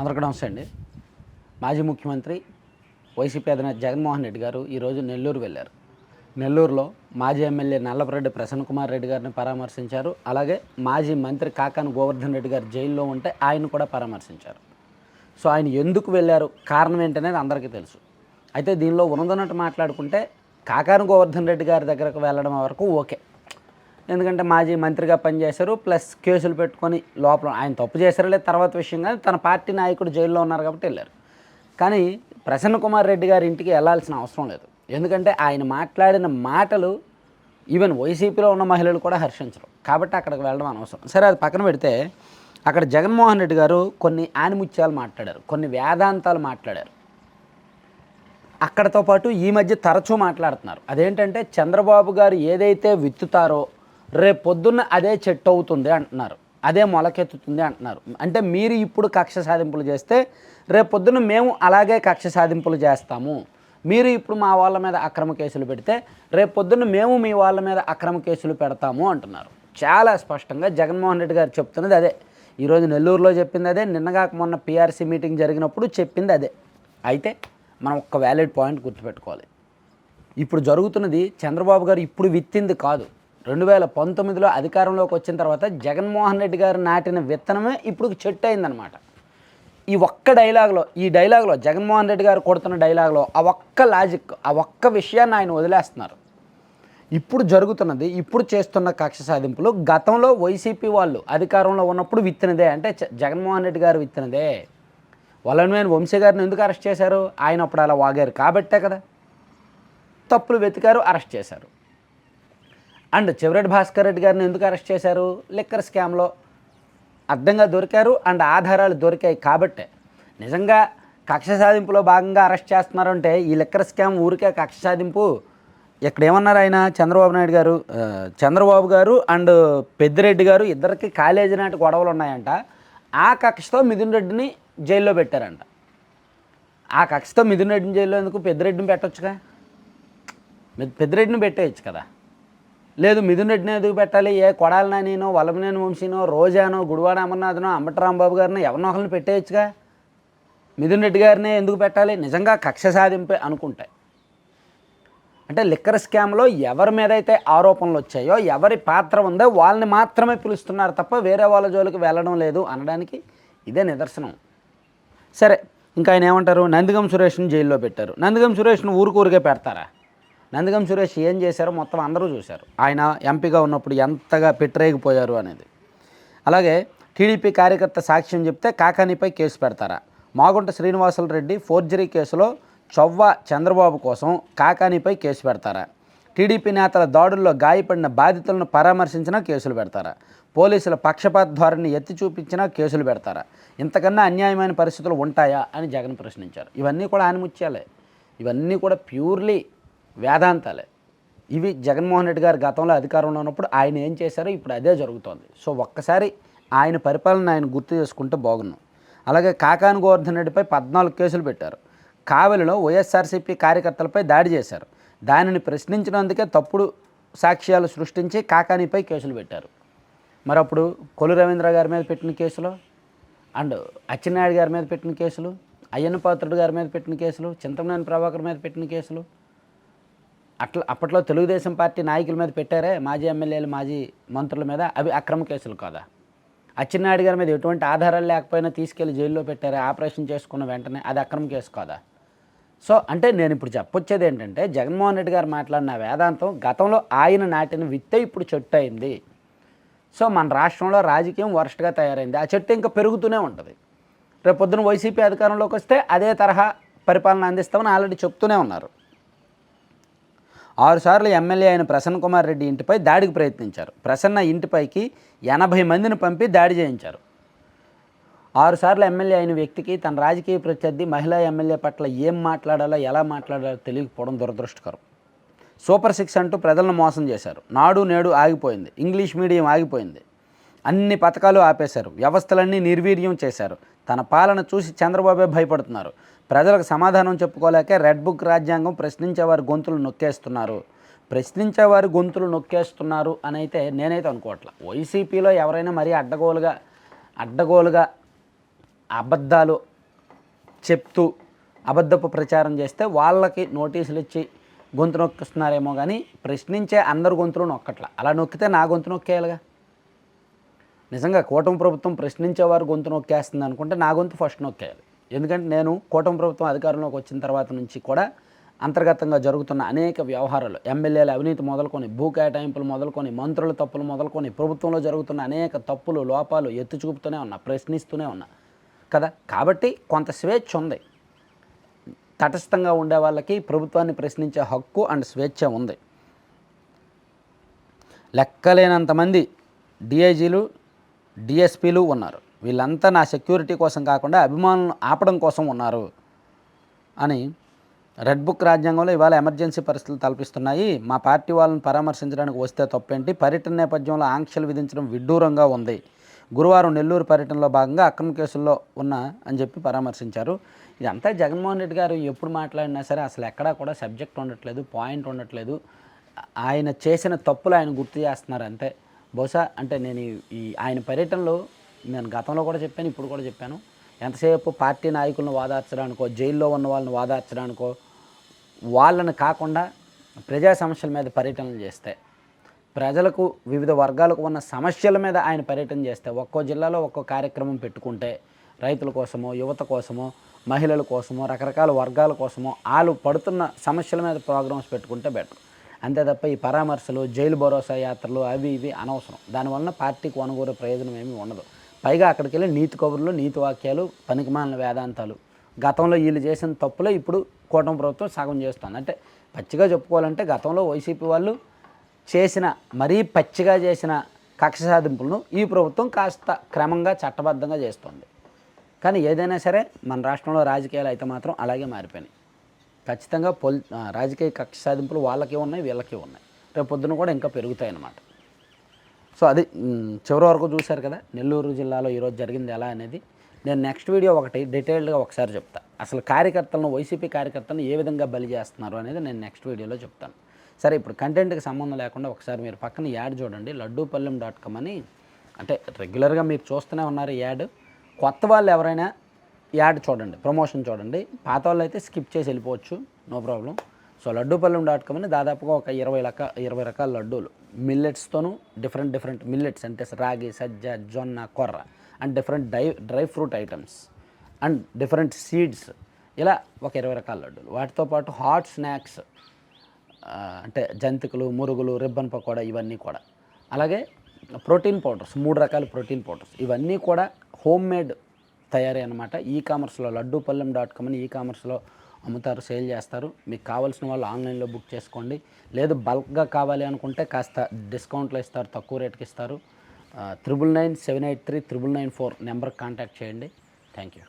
అందరికీ నమస్తే అండి. మాజీ ముఖ్యమంత్రి వైసీపీ అధినేత జగన్మోహన్ రెడ్డి గారు ఈరోజు నెల్లూరు వెళ్ళారు. నెల్లూరులో మాజీ ఎమ్మెల్యే నల్లపరెడ్డి ప్రసన్న కుమార్ రెడ్డి గారిని పరామర్శించారు. అలాగే మాజీ మంత్రి కాకాను గోవర్ధన్ రెడ్డి గారు జైల్లో ఉంటే ఆయన కూడా పరామర్శించారు. సో ఆయన ఎందుకు వెళ్ళారు? కారణం ఏంటనేది అందరికీ తెలుసు. అయితే దీనిలో ఉన్నదన్నట్టు మాట్లాడుకుంటే కాకాను గోవర్ధన్ రెడ్డి గారి దగ్గరకు వెళ్ళడం వరకు ఓకే. ఎందుకంటే మాజీ మంత్రిగా పనిచేశారు. ప్లస్ కేసులు పెట్టుకొని లోపల ఆయన తప్పు చేశారో లేదు తర్వాత విషయం కానీ తన పార్టీ నాయకుడు జైల్లో ఉన్నారు కాబట్టి వెళ్ళారు. కానీ ప్రసన్న కుమార్ రెడ్డి గారి ఇంటికి వెళ్ళాల్సిన అవసరం లేదు. ఎందుకంటే ఆయన మాట్లాడిన మాటలు ఈవెన్ వైసీపీలో ఉన్న మహిళలు కూడా హర్షించరు. కాబట్టి అక్కడికి వెళ్ళడం అనవసరం. సరే అది పక్కన పెడితే అక్కడ జగన్మోహన్ రెడ్డి గారు కొన్ని ఆనిముత్యాలు మాట్లాడారు. కొన్ని వేదాంతాలు మాట్లాడారు. అక్కడతో పాటు ఈ మధ్య తరచూ మాట్లాడుతున్నారు. అదేంటంటే చంద్రబాబు గారు ఏదైతే విత్తుతారో రేపు పొద్దున్న అదే చెట్టు అవుతుంది అంటున్నారు. అదే మొలకెత్తుతుంది అంటున్నారు. అంటే మీరు ఇప్పుడు కక్ష సాధింపులు చేస్తే రేపు పొద్దున్న మేము అలాగే కక్ష సాధింపులు చేస్తాము. మీరు ఇప్పుడు మా వాళ్ళ మీద అక్రమ కేసులు పెడితే రేపు పొద్దున్న మేము మీ వాళ్ళ మీద అక్రమ కేసులు పెడతాము అంటున్నారు. చాలా స్పష్టంగా జగన్మోహన్ రెడ్డి గారు చెప్తున్నది అదే. ఈరోజు నెల్లూరులో చెప్పింది అదే. నిన్నగాక మొన్న పీఆర్సీ మీటింగ్ జరిగినప్పుడు చెప్పింది అదే. అయితే మనం ఒక్క వ్యాలిడ్ పాయింట్ గుర్తుపెట్టుకోవాలి. ఇప్పుడు జరుగుతున్నది చంద్రబాబు గారు ఇప్పుడు విత్తింది కాదు. రెండు వేల పంతొమ్మిదిలో అధికారంలోకి వచ్చిన తర్వాత జగన్మోహన్ రెడ్డి గారు నాటిన విత్తనమే ఇప్పుడు చెట్టు అయిందనమాట ఈ ఒక్క డైలాగ్లో ఈ డైలాగ్లో జగన్మోహన్ రెడ్డి గారు కొడుతున్న డైలాగ్లో ఆ ఒక్క లాజిక్ ఆ ఒక్క విషయాన్ని ఆయన వదిలేస్తున్నారు. ఇప్పుడు జరుగుతున్నది ఇప్పుడు చేస్తున్న కక్ష సాధింపులు గతంలో వైసీపీ వాళ్ళు అధికారంలో ఉన్నప్పుడు విత్తినదే అంటే జగన్మోహన్ రెడ్డి గారు విత్తినదే. వలన్వేన్ వంశీ గారిని ఎందుకు అరెస్ట్ చేశారు? ఆయన అప్పుడు అలా వాగారు కాబట్టే కదా. తప్పులు వెతికారు అరెస్ట్ చేశారు. అండ్ చివరెడ్డి భాస్కర్ రెడ్డి గారిని ఎందుకు అరెస్ట్ చేశారు? లిక్కర్ స్కామ్లో అడ్డంగా దొరికారు అండ్ ఆధారాలు దొరికాయి కాబట్టే. నిజంగా కక్ష సాధింపులో భాగంగా అరెస్ట్ చేస్తున్నారు అంటే ఈ లిక్కర్ స్కామ్ ఊరికే కక్ష సాధింపు. ఇక్కడ ఏమన్నారు ఆయన? చంద్రబాబు నాయుడు గారు చంద్రబాబు గారు అండ్ పెద్దిరెడ్డి గారు ఇద్దరికి కాలేజీ నాటి గొడవలు ఉన్నాయంట. ఆ కక్షతో మిథున్ రెడ్డిని జైల్లో పెట్టారంట. ఆ కక్షతో మిథున్ రెడ్డిని జైల్లో ఎందుకు పెద్దిరెడ్డిని పెట్టొచ్చుగా? పెద్దిరెడ్డిని పెట్టేయచ్చు కదా. లేదు మిథున్ రెడ్డిని పెట్టాలి? ఏ కొడాలి నానినో వల్లభనేని వంశీనో రోజానో గుడివాడ అమర్నాథ్నో అంబటరాంబాబు గారిని ఎవరినొకరిని పెట్టేయచ్చుగా? మిథున్ రెడ్డి గారినే ఎందుకు పెట్టాలి? నిజంగా కక్ష సాధింపే అనుకుంటాయి అంటే లిక్కర్ స్కామ్లో ఎవరి మీద అయితే ఆరోపణలు వచ్చాయో ఎవరి పాత్ర ఉందో వాళ్ళని మాత్రమే పిలుస్తున్నారు తప్ప వేరే వాళ్ళ జోలికి వెళ్ళడం లేదు అనడానికి ఇదే నిదర్శనం. సరే ఇంకా ఆయన ఏమంటారు? నందిగం సురేష్ని జైల్లో పెట్టారు. నందిగం సురేష్ను ఊరికూరికే పెడతారా? నందిగం సురేష్ ఏం చేశారో మొత్తం అందరూ చూశారు. ఆయన ఎంపీగా ఉన్నప్పుడు ఎంతగా పెట్టరేగిపోయారు అనేది. అలాగే టీడీపీ కార్యకర్త సాక్ష్యం చెప్తే కాకానిపై కేసు పెడతారా? మాగుంట శ్రీనివాసులు రెడ్డి ఫోర్జరీ కేసులో చొవ్వ చంద్రబాబు కోసం కాకానిపై కేసు పెడతారా? టీడీపీ నేతల దాడుల్లో గాయపడిన బాధితులను పరామర్శించినా కేసులు పెడతారా? పోలీసుల పక్షపాత ధోరణి ఎత్తి చూపించినా కేసులు పెడతారా? ఇంతకన్నా అన్యాయమైన పరిస్థితులు ఉంటాయా అని జగన్ ప్రశ్నించారు. ఇవన్నీ కూడా ఆనిముత్యాలే. ఇవన్నీ కూడా ప్యూర్లీ వేదాంతాలే. ఇవి జగన్మోహన్ రెడ్డి గారు గతంలో అధికారంలో ఉన్నప్పుడు ఆయన ఏం చేశారో ఇప్పుడు అదే జరుగుతోంది. సో ఒక్కసారి ఆయన పరిపాలన ఆయన గుర్తు చేసుకుంటే బాగున్నాం. అలాగే కాకాని గోవర్ధన్ రెడ్డిపై పద్నాలుగు కేసులు పెట్టారు. కావలిలో వైఎస్ఆర్సీపీ కార్యకర్తలపై దాడి చేశారు. దానిని ప్రశ్నించినందుకే తప్పుడు సాక్ష్యాలు సృష్టించి కాకానిపై కేసులు పెట్టారు. మరి అప్పుడు కొలు రవీంద్ర గారి మీద పెట్టిన కేసులో అండ్ అచ్చెన్నాయుడు గారి మీద పెట్టిన కేసులు అయ్యన్న పాత్రుడు గారి మీద పెట్టిన కేసులు చింతమనేని ప్రభాకర్ మీద పెట్టిన కేసులు అట్లా అప్పట్లో తెలుగుదేశం పార్టీ నాయకుల మీద పెట్టారే మాజీ ఎమ్మెల్యేలు మాజీ మంత్రుల మీద? అవి అక్రమ కేసులు కాదా? అచ్చెన్నాయుడు గారి మీద ఎటువంటి ఆధారాలు లేకపోయినా తీసుకెళ్ళి జైల్లో పెట్టారే ఆపరేషన్ చేసుకున్న వెంటనే అది అక్రమ కేసు కాదా? సో అంటే నేను ఇప్పుడు చెప్పొచ్చేది ఏంటంటే జగన్మోహన్ రెడ్డి గారు మాట్లాడిన వేదాంతం గతంలో ఆయన నాటిన విత్తే ఇప్పుడు చెట్టు అయింది. సో మన రాష్ట్రంలో రాజకీయం వరస్ట్గా తయారైంది. ఆ చెట్టు ఇంకా పెరుగుతూనే ఉంటుంది. రేపు పొద్దున వైసీపీ అధికారంలోకి వస్తే అదే తరహా పరిపాలన అందిస్తామని ఆల్రెడీ చెప్తూనే ఉన్నారు. ఆరుసార్లు ఎమ్మెల్యే అయిన ప్రసన్న కుమార్ రెడ్డి ఇంటిపై దాడికి ప్రయత్నించారు. ప్రసన్న ఇంటిపైకి ఎనభై మందిని పంపి దాడి చేయించారు. ఆరుసార్లు ఎమ్మెల్యే అయిన వ్యక్తికి తన రాజకీయ ప్రత్యర్థి మహిళా ఎమ్మెల్యే పట్ల ఏం మాట్లాడాలో ఎలా మాట్లాడాలో తెలియకపోవడం దురదృష్టకరం. సూపర్ సిక్స్ అంటూ ప్రజలను మోసం చేశారు. నాడు నేడు ఆగిపోయింది. ఇంగ్లీష్ మీడియం ఆగిపోయింది. అన్ని పథకాలు ఆపేశారు. వ్యవస్థలన్నీ నిర్వీర్యం చేశారు. తన పాలన చూసి చంద్రబాబే భయపడుతున్నారు. ప్రజలకు సమాధానం చెప్పుకోలేక రెడ్ బుక్ రాజ్యాంగం ప్రశ్నించేవారి గొంతులు నొక్కేస్తున్నారు. ప్రశ్నించేవారి గొంతులు నొక్కేస్తున్నారు అని అయితే నేనైతే అనుకోవట్లా. వైసీపీలో ఎవరైనా మరీ అడ్డగోలుగా అడ్డగోలుగా అబద్ధాలు చెప్తూ అబద్ధపు ప్రచారం చేస్తే వాళ్ళకి నోటీసులు ఇచ్చి గొంతు నొక్కిస్తున్నారేమో కానీ ప్రశ్నించే అందరు గొంతులు నొక్కట్ల. అలా నొక్కితే నా గొంతు నొక్కేయాలిగా? నిజంగా కూటమి ప్రభుత్వం ప్రశ్నించేవారు గొంతు నొక్కేస్తుంది అనుకుంటే నా గొంతు ఫస్ట్ నొక్కేయాలి. ఎందుకంటే నేను కూటమి ప్రభుత్వం అధికారంలోకి వచ్చిన తర్వాత నుంచి కూడా అంతర్గతంగా జరుగుతున్న అనేక వ్యవహారాలు ఎమ్మెల్యేల అవినీతి మొదలుకొని భూ కేటాయింపులు మొదలుకొని మంత్రుల తప్పులు మొదలుకొని ప్రభుత్వంలో జరుగుతున్న అనేక తప్పులు లోపాలు ఎత్తు చూపుతూనే ఉన్నా ప్రశ్నిస్తూనే ఉన్నా కదా? కాబట్టి కొంత స్వేచ్ఛ ఉంది. తటస్థంగా ఉండే వాళ్ళకి ప్రభుత్వాన్ని ప్రశ్నించే హక్కు అండ్ స్వేచ్ఛ ఉంది. లెక్కలేనంతమంది డిఐజీలు డిఎస్పీలు ఉన్నారు. వీళ్ళంతా నా సెక్యూరిటీ కోసం కాకుండా అభిమానులను ఆపడం కోసం ఉన్నారు అని రెడ్ బుక్ రాజ్యాంగంలో ఇవాళ ఎమర్జెన్సీ పరిస్థితులు తలపిస్తున్నాయి. మా పార్టీ వాళ్ళని పరామర్శించడానికి వస్తే తప్పేంటి? పర్యటన నేపథ్యంలో ఆంక్షలు విధించడం విడ్డూరంగా ఉంది. గురువారం నెల్లూరు పర్యటనలో భాగంగా అక్రమ కేసుల్లో ఉన్న అని చెప్పి పరామర్శించారు. ఇదంతా జగన్మోహన్ రెడ్డి గారు ఎప్పుడు మాట్లాడినా సరే అసలు ఎక్కడా కూడా సబ్జెక్ట్ ఉండట్లేదు పాయింట్ ఉండట్లేదు. ఆయన చేసిన తప్పులు ఆయన గుర్తు చేస్తున్నారు అంతే. బహుశా అంటే నేను ఈ- ఈ ఆయన పర్యటనలో నేను గతంలో కూడా చెప్పాను ఇప్పుడు కూడా చెప్పాను. ఎంతసేపు పార్టీ నాయకులను వాదార్చడానికో జైల్లో ఉన్న వాళ్ళని వాదార్చడానికో వాళ్ళని కాకుండా ప్రజా సమస్యల మీద పర్యటనలు చేస్తే ప్రజలకు వివిధ వర్గాలకు ఉన్న సమస్యల మీద ఆయన పర్యటన చేస్తే ఒక్కో జిల్లాలో ఒక్కో కార్యక్రమం పెట్టుకుంటే రైతుల కోసమో యువత కోసమో మహిళల కోసమో రకరకాల వర్గాల కోసమో వాళ్ళు పడుతున్న సమస్యల మీద ప్రోగ్రామ్స్ పెట్టుకుంటే బెటర్. అంతే తప్ప ఈ పరామర్శలు జైలు భరోసా యాత్రలు అవి ఇవి అనవసరం. దానివలన పార్టీకి వనగూరే ప్రయోజనం ఏమీ ఉండదు. పైగా అక్కడికి వెళ్ళి నీతి కబుర్లు నీతి వాక్యాలు పనికిమాలిన వేదాంతాలు. గతంలో వీళ్ళు చేసిన తప్పులే ఇప్పుడు కూటమి ప్రభుత్వం సగం చేస్తుంది. అంటే పచ్చిగా చెప్పుకోవాలంటే గతంలో వైసీపీ వాళ్ళు చేసిన మరీ పచ్చిగా చేసిన కక్ష సాధింపులను ఈ ప్రభుత్వం కాస్త క్రమంగా చట్టబద్ధంగా చేస్తుంది. కానీ ఏదైనా సరే మన రాష్ట్రంలో రాజకీయాలు అయితే మాత్రం అలాగే మారిపోయినాయి. ఖచ్చితంగా పొలి రాజకీయ కక్ష సాధింపులు వాళ్ళకి ఉన్నాయి వీళ్ళకి ఉన్నాయి. రేపు పొద్దున కూడా ఇంకా పెరుగుతాయి అన్నమాట. సో అది చివరి వరకు చూశారు కదా నెల్లూరు జిల్లాలో ఈరోజు జరిగింది ఎలా అనేది. నేను నెక్స్ట్ వీడియో ఒకటి డీటెయిల్డ్గా ఒకసారి చెప్తా. అసలు కార్యకర్తలను వైసీపీ కార్యకర్తలను ఏ విధంగా బలి చేస్తున్నారు అనేది నేను నెక్స్ట్ వీడియోలో చెప్తాను. సరే ఇప్పుడు కంటెంట్కి సంబంధం లేకుండా ఒకసారి మీరు పక్కన యాడ్ చూడండి. లడ్డూపల్లెం డాట్ కామ్ అని అంటే రెగ్యులర్గా మీరు చూస్తూనే ఉన్నారు ఈ యాడ్. కొత్త వాళ్ళు ఎవరైనా యాడ్ చూడండి ప్రమోషన్ చూడండి. పాత వాళ్ళు అయితే స్కిప్ చేసి వెళ్ళిపోవచ్చు. No problem. So Laddupallem dot com అని దాదాపుగా ఒక ఇరవై రక ఇరవై రకాల లడ్డూలు. మిల్లెట్స్తోనూ డిఫరెంట్ డిఫరెంట్ మిల్లెట్స్ అంటే రాగి సజ్జ జొన్న కొర్ర and different die dry fruit items and different seeds ఇలా ఒక ఇరవై రకాల లడ్డూలు. వాటితో పాటు హాట్ స్నాక్స్ అంటే జంతికలు మురుగులు రిబ్బన్ పకోడా ఇవన్నీ కూడా. అలాగే ప్రోటీన్ పౌడర్స్ మూడు రకాల ప్రోటీన్ పౌడర్స్. ఇవన్నీ కూడా హోమ్ మేడ్ తయారీ అనమాట ఈ కామర్స్లో లడ్డూపల్లెం డాట్ కామ్ అని ఈ కామర్స్లో అమ్ముతారు సేల్ చేస్తారు. మీకు కావాల్సిన వాళ్ళు ఆన్లైన్లో బుక్ చేసుకోండి. లేదు బల్క్గా కావాలి అనుకుంటే కాస్త డిస్కౌంట్లో ఇస్తారు తక్కువ రేట్కి ఇస్తారు. Triple nine seven eight three triple nine four నెంబర్కి కాంటాక్ట్ చేయండి. Thank you.